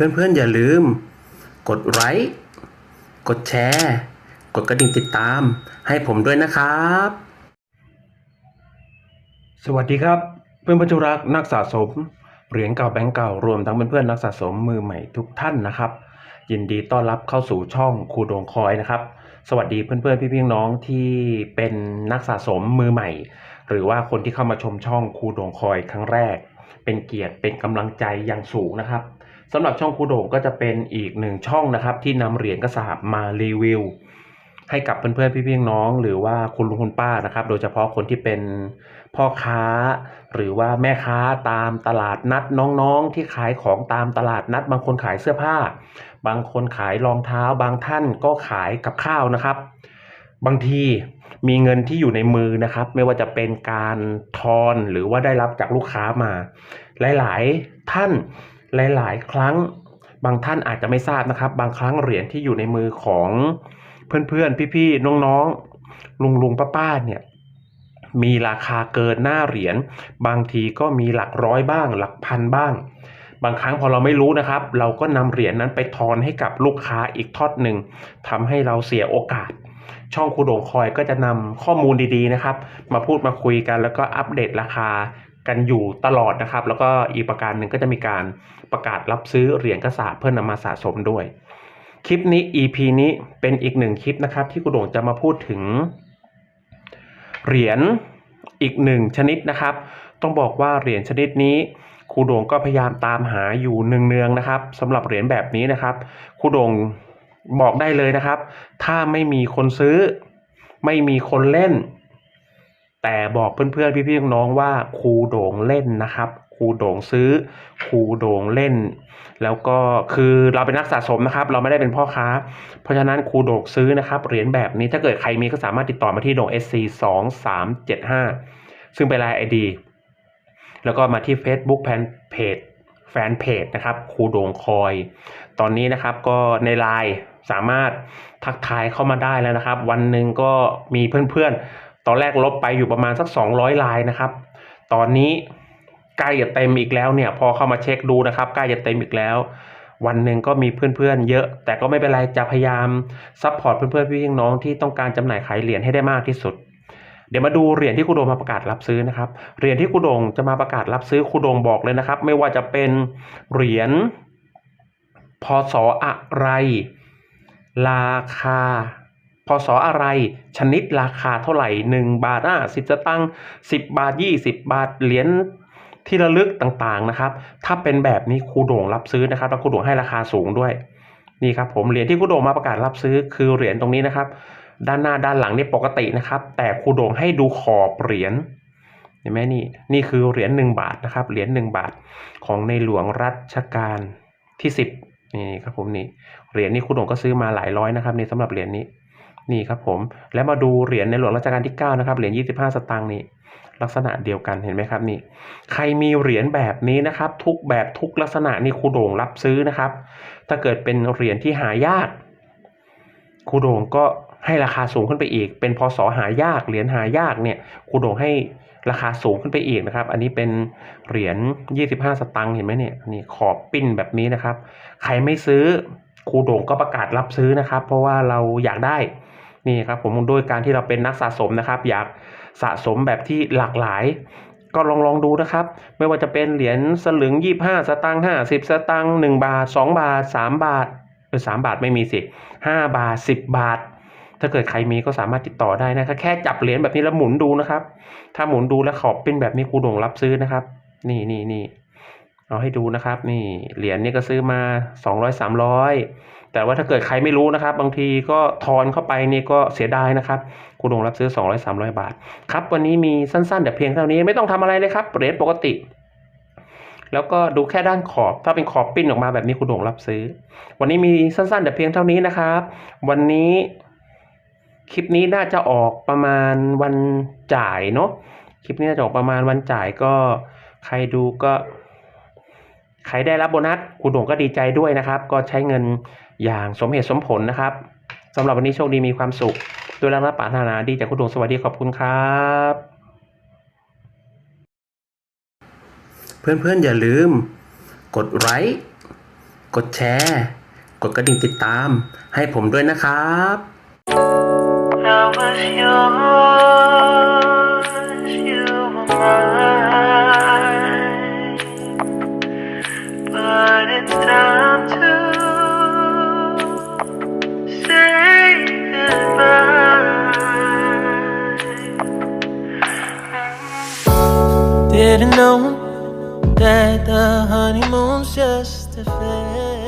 เพื่อนๆอย่าลืม กดไลค์กดแชร์ กดกระดิ่งติดตาม ให้ผมด้วยนะครับ สวัสดีครับ เพื่อนบรรจุรักนักสะสมเหรียญเก่าแบงก์เก่ารวมทั้งเพื่อนๆนักสะสมมือใหม่ทุกท่านนะครับ ยินดีต้อนรับเข้าสู่ช่องครูโดงคอยนะครับ สวัสดีเพื่อนๆพี่ๆน้องที่เป็นนักสะสมมือใหม่ หรือว่าคนที่เข้ามาชมช่องครูโดงคอยครั้งแรก เป็นเกียรติเป็นกำลังใจอย่างสูงนะครับ สำหรับช่องครูโดงก็จะเป็นอีกหนึ่งช่องนะครับ ที่นำเหรียญกระสาบมารีวิว ให้กับเพื่อนๆพี่ๆน้อง หรือว่าคุณลุงคุณป้านะครับ โดยเฉพาะคนที่เป็นพ่อค้า หรือว่าแม่ค้าตามตลาดนัดน้องๆ ที่ขายของตามตลาดนัด บางคนขายเสื้อผ้า บางคนขายรองเท้า บางท่านก็ขายกับข้าวนะครับ บางทีมีเงินที่อยู่ในมือนะครับ ไม่ว่าจะเป็นการทอนหรือว่าได้รับจากลูกค้ามา หลายๆท่าน หลาย ๆ ครั้งบางท่านอาจจะไม่ทราบนะครับ บางครั้งเหรียญที่อยู่ในมือของเพื่อนๆ พี่ๆ น้องๆ ลุงลุงป้าป้าๆ เนี่ย มีราคาเกินหน้าเหรียญ บางทีก็มีหลักร้อยบ้าง หลักพันบ้าง บางครั้งพอเราไม่รู้นะครับ เราก็นำเหรียญนั้นไปทอนให้กับลูกค้าอีกทอดหนึ่งทำให้เราเสียโอกาส ช่องคูโดงคอยก็จะนำข้อมูลดีๆ นะครับ มาพูดมาคุยกันแล้วก็อัปเดตราคา กันอยู่ตลอดนะครับ แล้วก็อีกประการหนึ่งก็จะมีการประกาศรับซื้อเหรียญกระสาเพื่อนำมาสะสมด้วย คลิปนี้ EP นี้เป็นอีกหนึ่งคลิปนะครับ ที่กูโด่งจะมาพูดถึง เหรียญอีกหนึ่งชนิดนะครับ ต้องบอกว่าเหรียญชนิดนี้ครูโด่งก็พยายามตามหาอยู่เนืองๆนะครับสำหรับเหรียญแบบนี้นะครับครูโด่งบอกได้เลยนะครับ ถ้าไม่มีคนซื้อ ไม่มีคนเล่น แต่บอกเพื่อนๆพี่ๆน้องๆว่าครูโด่งเล่นนะครับครูโด่งซื้อครูโด่งเล่น แล้วก็คือเราเป็นนักสะสมนะครับ เราไม่ได้เป็นพ่อค้า เพราะฉะนั้นครูโด่งซื้อนะครับเหรียญแบบนี้ถ้าเกิดใครมีก็สามารถติดต่อมาที่โด่ง SC 2 3 7 5 ซึ่งเป็นไลน์ ID แล้วก็มาที่ Facebook แฟนเพจแฟนเพจนะครับครูโด่งคอย ตอนนี้นะครับก็ในไลน์สามารถทักทายเข้ามาได้แล้วนะครับ วันหนึ่งก็มีเพื่อนๆ อนแรกลบไปอยู่ประมาณสัก 200ลน์นะครับ ตอนนี้ใกล้จะเต็มอีกแล้วเนี่ยพอเข้ามาเช็คดูนะครับใกล้จะเต็มอีกแล้ว วันหนึ่งก็มีเพื่อนๆเยอะ แต่ก็ไม่เป็นไรจะพยายามซัพพอร์ตเพื่อนๆพี่น้องที่ต้องการจำหน่ายขายเหรียญให้ได้มากที่สุด เดี๋ยวมาดูเหรียญที่ครูโดงมาประกาศรับซื้อนะครับเหรียญที่ครูโดงจะมาประกาศรับซื้อครูโดงบอกเลยนะครับ ไม่ว่าจะเป็นเหรียญพศอะไร ราคา ศอะไร ชนิดราคาเท่าไหร่หนึ่งบาทอะสิบสตังค์สิบบาทยี่สิบบาทเหรียญที่ระลึกต่างๆนะครับ ถ้าเป็นแบบนี้ครูโด่งรับซื้อนะครับแล้วครูโด่งให้ราคาสูงด้วยนี่ครับผมเหรียญที่ครูโด่งมาประกาศรับซื้อคือเหรียญตรงนี้นะครับ ด้านหน้าด้านหลังนี่ปกตินะครับ แต่ครูโด่งให้ดูขอบเหรียญเห็นไหมนี่นี่คือเหรียญหนึ่งบาทนะครับเหรียญหนึ่งบาทของในหลวงรัชกาลที่สิบนี่ครับผมนี่เหรียญนี้ครูโด่งก็ซื้อมาหลายร้อยนะครับนี่สำหรับเหรียญนี้ นี่ครับผมแล้วมาดูเหรียญในหลวงรัชกาลที่9นะครับเหรียญ25 สตางค์นี่ลักษณะเดียวกันเห็นไหมครับนี่ ใครมีเหรียญแบบนี้นะครับ ทุกแบบทุกลักษณะนี่ครูโด่งรับซื้อนะครับ ถ้าเกิดเป็นเหรียญที่หายากครูโด่งก็ให้ราคาสูงขึ้นไปอีก เป็นพศหายากเหรียญหายากเนี่ยครูโด่งให้ราคาสูงขึ้นไปอีกนะครับ อันนี้เป็นเหรียญ 25 สตางค์เห็นไหมเนี่ยนี่ขอบปิ้นแบบนี้นะครับ ใครไม่ซื้อครูโด่งก็ประกาศรับซื้อนะครับ เพราะว่าเราอยากได้ นี่ครับผมด้วยการที่เราเป็นนักสะสมนะครับ อยากสะสมแบบที่หลากหลาย ก็ลองลองดูนะครับ ไม่ว่าจะเป็นเหรียญสลึงยี่ห้าสตังค์ห้าสิบสตังค์หนึ่งบาทสองบาทสามบาทเออสามบาทไม่มีสิห้าบาทสิบบาท ถ้าเกิดใครมีก็สามารถติดต่อได้นะครับ แค่จับเหรียญแบบนี้แล้วหมุนดูนะครับ ถ้าหมุนดูแล้วขอบเป็นแบบนี้ครูดงรับซื้อนะครับ นี่นี่นี่ เอาให้ดูนะครับ นี่เหรียญนี่ก็ซื้อมาสองร้อยสามร้อยแต่ว่าถ้าเกิดใครไม่รู้นะครับ บางทีก็ทอนเข้าไปนี่ก็เสียดายนะครับครูโด่งรับซื้อ 200 300 บาท ครับ วันนี้มีสั้นๆ แต่เพียงเท่านี้ไม่ต้องทำอะไรเลยครับเหรียญปกติ แล้วก็ดูแค่ด้านขอบ ถ้าเป็นขอบปิ้นออกมาแบบนี้ครูโด่งรับซื้อ วันนี้มีสั้นๆ แต่เพียงเท่านี้นะครับ วันนี้คลิปนี้น่าจะออกประมาณวันจ่ายเนาะคลิปนี้น่าจะออกประมาณวันจ่ายก็ใครดูก็ ใครได้รับโบนัสครูโด่งก็ดีใจด้วยนะครับ ก็ใช้เงินอย่างสมเหตุสมผลนะครับสำหรับวันนี้โชคดีมีความสุขด้วยรักและปรารถนาดีจากครูโด่งสวัสดีขอบคุณครับ เพื่อนๆอย่าลืม กดไลค์กดแชร์ กดกระดิ่งติดตาม ให้ผมด้วยนะครับ I was yours, you were mine. Didn't know that the honeymoon's just a phase.